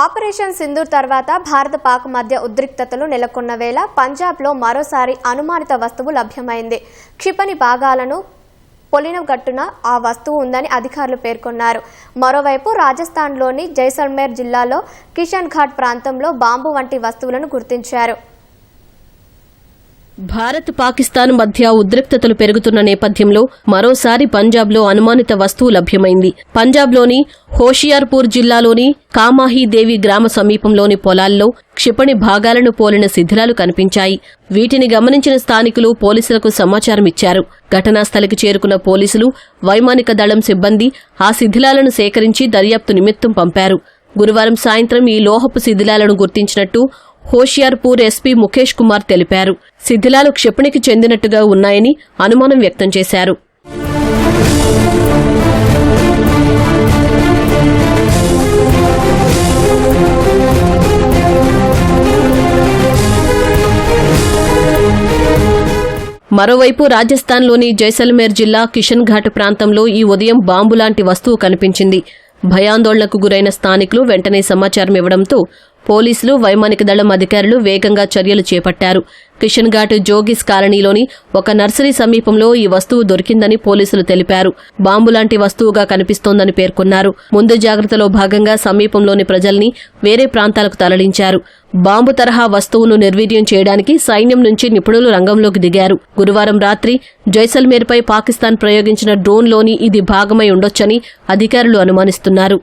Operation Sindoor తర్వాత భారత పాక్ మధ్య ఉద్రిక్తతలు నెలకొన్న వేళ పంజాబ్లో మరోసారి అనుమానిత వస్తువు లభ్యమైంది. క్షిపణి భాగాలను పొలిన గట్టున ఆ వస్తువు ఉందని అధికారులు పేర్కొన్నారు. మరోవైపు రాజస్థాన్లోని జైసల్మేర్ జిల్లాలో కిషన్ ఘాట్ ప్రాంతంలో బాంబు వంటి వస్తువులను గుర్తించారు. భారత్ పాకిస్తాన్ మధ్య ఉద్రిక్తతలు పెరుగుతున్న నేపథ్యంలో మరోసారి పంజాబ్లో అనుమానిత వస్తువు లభ్యమైంది. పంజాబ్లోని హోషియార్పూర్ జిల్లాలోని కామాహీదేవి గ్రామ సమీపంలోని పొలాల్లో క్షిపణి భాగాలను పోలిన శిథిలాలు కనిపించాయి. వీటిని గమనించిన స్థానికులు పోలీసులకు సమాచారం ఇచ్చారు. ఘటనా స్థలికి చేరుకున్న పోలీసులు వైమానిక దళం సిబ్బంది ఆ శిథిలాలను సేకరించి దర్యాప్తు నిమిత్తం పంపారు. గురువారం సాయంత్రం ఈ లోహపు శిథిలాలను గుర్తించినట్టు హోషియార్పూర్ ఎస్పీ ముఖేష్ కుమార్ తెలిపారు. శిథిలాలు క్షిపణికి చెందినట్టుగా ఉన్నాయని అనుమానం వ్యక్తం చేశారు. మరోవైపు రాజస్థాన్లోని జైసల్మేర్ జిల్లా కిషన్ ఘాట్ ప్రాంతంలో ఈ ఉదయం బాంబు లాంటి వస్తువు కనిపించింది. భయాందోళనకు గురైన స్థానికులు వెంటనే సమాచారం ఇవ్వడంతో పోలీసులు వైమానిక దళం అధికారులు వేగంగా చర్యలు చేపట్టారు. కిషన్ ఘాట్ జోగిస్ కాలనీలోని ఒక నర్సరీ సమీపంలో ఈ వస్తువు దొరికిందని పోలీసులు తెలిపారు. బాంబు లాంటి వస్తువుగా కనిపిస్తోందని పేర్కొన్నారు. ముందు జాగ్రత్తలో భాగంగా సమీపంలోని ప్రజల్ని వేరే ప్రాంతాలకు తరలించారు. బాంబు తరహా వస్తువును నిర్వీర్యం చేయడానికి సైన్యం నుంచి నిపుణులు రంగంలోకి దిగారు. గురువారం రాత్రి జైసల్మేర్పై పాకిస్తాన్ ప్రయోగించిన డ్రోన్లోని ఇది భాగమై ఉండొచ్చని అధికారులు అనుమానిస్తున్నారు.